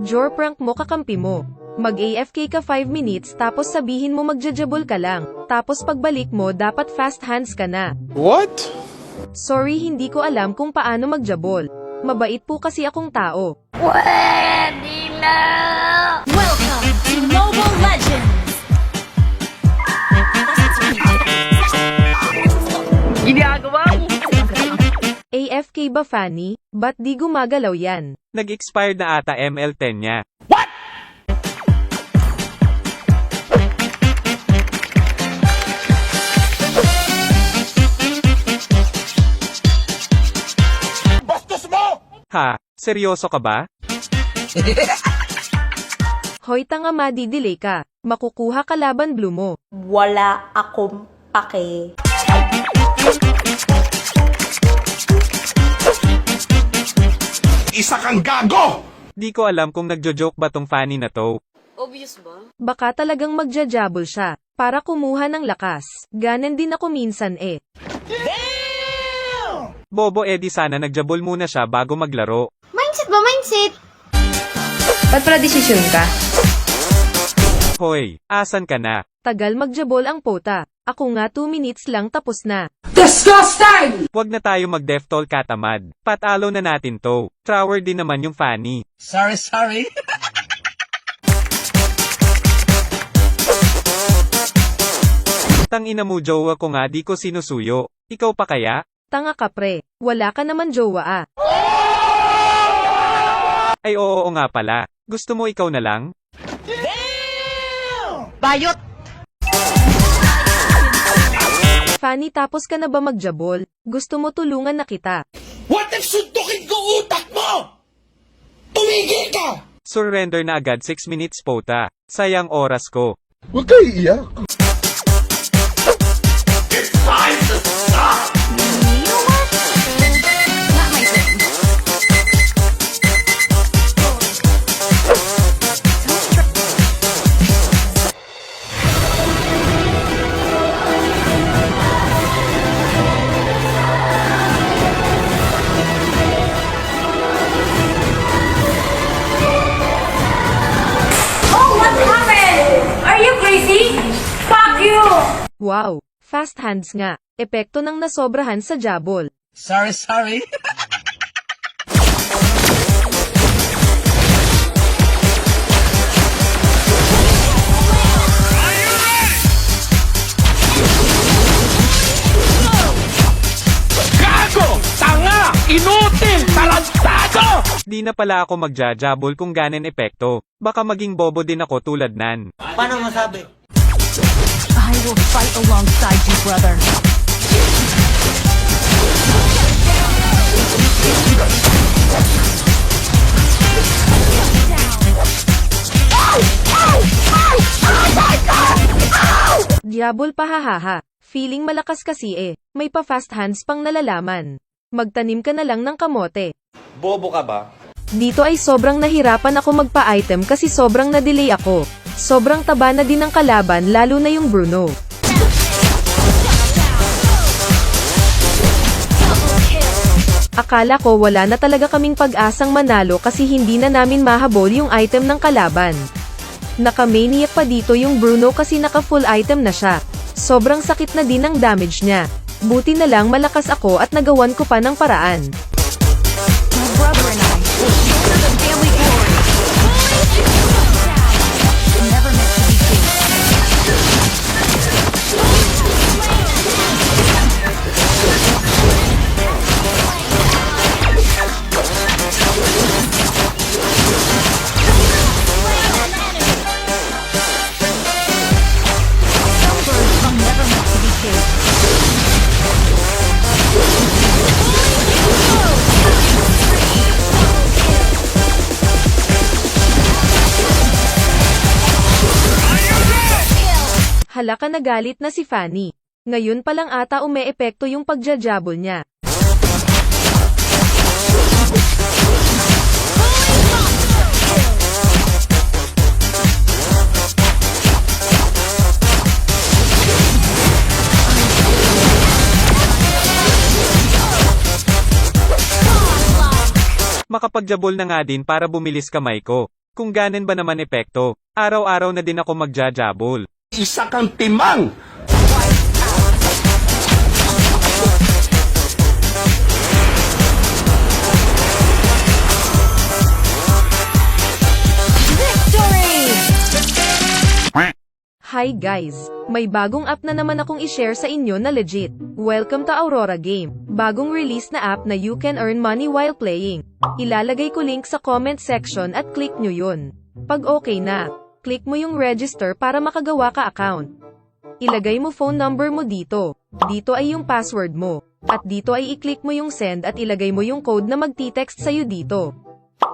Jor prank mo kakampi mo. Mag-AFK ka 5 minutes tapos sabihin mo magjajabol ka lang. Tapos pagbalik mo dapat fast hands ka na. What? Sorry hindi ko alam kung paano magjabol. Mabait po kasi akong tao. Welcome to Mobile Legends! AFK ba Fanny? Ba't di gumagalaw yan? Nag-expired na ata ML10 niya. Bastos mo! Ha? Seryoso ka ba? Hoy tanga madidelay ka. Makukuha ka laban blue mo. wala akong pake. Isa kang gago! Di ko alam kung nagjo-joke ba tong Fanny na to. Baka talagang magjajabol siya. Para kumuha ng lakas. Ganan din ako minsan eh. Bobo edi sana nagjabol muna siya bago maglaro. Mindset ba? Mindset? Ba't pala desisyon ka? Hoy, asan ka na? Tagal magjabol ang pota. Ako nga 2 minutes lang tapos na. Huwag na tayo mag-deftol katamad. Patalo na natin to. Trower din naman yung Fanny. Sorry, sorry. Tang ina mo jowa ko nga di ko sinusuyo. Ikaw pa kaya? Tanga ka pre. Wala ka naman jowa ah. Ay oo, oo nga pala. Gusto mo ikaw na lang? Fanny tapos ka na ba magjabol? Gusto mo tulungan na kita. What if suntukin ko utak mo? Tumigil ka! Surrender na agad 6 minutes pota. Sayang oras ko. Huwag kayo iiyak. Wow. Fast hands nga. Epekto ng nasobrahan sa jabol. Sorry, sorry. Gago! Tanga! Inutil! Talantado! Di na pala ako magjajabol kung ganen epekto. Baka maging bobo din ako tulad nan. Paano masabi? I will fight alongside you, brother. Diabol pahahaha. Feeling malakas kasi eh. May pa fast hands pang nalalaman. Magtanim ka na lang ng kamote. Bobo ka ba? Dito ay sobrang nahirapan ako magpa-item kasi sobrang na-delay ako. Sobrang taba na din ng kalaban lalo na yung Bruno. Akala ko wala na talaga kaming pag-asang manalo kasi hindi na namin mahabol yung item ng kalaban. Naka-maniac pa dito yung Bruno kasi naka-full item na siya. Sobrang sakit na din ang damage niya. Buti na lang malakas ako at nagawan ko pa ng paraan. My Hala ka nagalit na si Fanny. Ngayon pa lang ata umeepekto yung pagjajabol niya. Makapagjabol na nga din para bumilis kamay ko. Kung ganan ba naman epekto, araw-araw na din ako magjajabol. Isa kang timang! Hi guys! May bagong app na naman akong i-share sa inyo na legit. Welcome to Aurora Game. Bagong release na app na you can earn money while playing. Ilalagay ko link sa comment section at click nyo yun. Pag okay na, click mo yung register para makagawa ka account. Ilagay mo phone number mo dito. Dito ay yung password mo. At dito ay i-click mo yung send at ilagay mo yung code na magti-text sa'yo dito.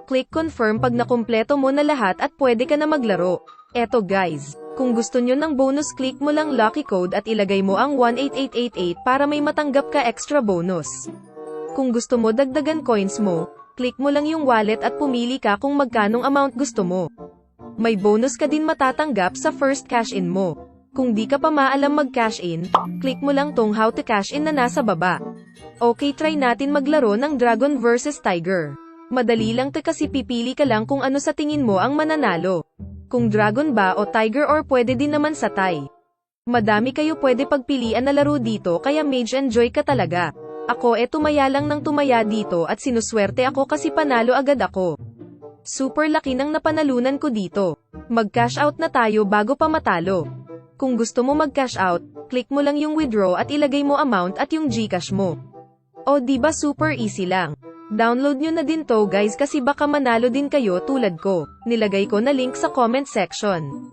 Click confirm pag nakumpleto mo na lahat at pwede ka na maglaro. Eto guys, kung gusto nyo ng bonus click mo lang lucky code at ilagay mo ang 18888 para may matanggap ka extra bonus. Kung gusto mo dagdagan coins mo, click mo lang yung wallet at pumili ka kung magkanong amount gusto mo. May bonus ka din matatanggap sa first cash in mo. Kung di ka pa maalam mag-cash in, click mo lang tong how to cash in na nasa baba. Okay try natin maglaro ng Dragon vs Tiger. Madali lang to kasi pipili ka lang kung ano sa tingin mo ang mananalo. Kung Dragon ba o Tiger or pwede din naman sa Thai. Madami kayo pwede pagpilian na laro dito kaya mage enjoy ka talaga. Ako e tumaya lang ng tumaya dito at sinuswerte ako kasi panalo agad ako. Super laki ng napanalunan ko dito. Mag-cash out na tayo bago pa matalo. Kung gusto mo mag-cash out, click mo lang yung withdraw at ilagay mo amount at yung Gcash mo. O di ba super easy lang. Download nyo na din to guys kasi baka manalo din kayo tulad ko. Nilagay ko na link sa comment section.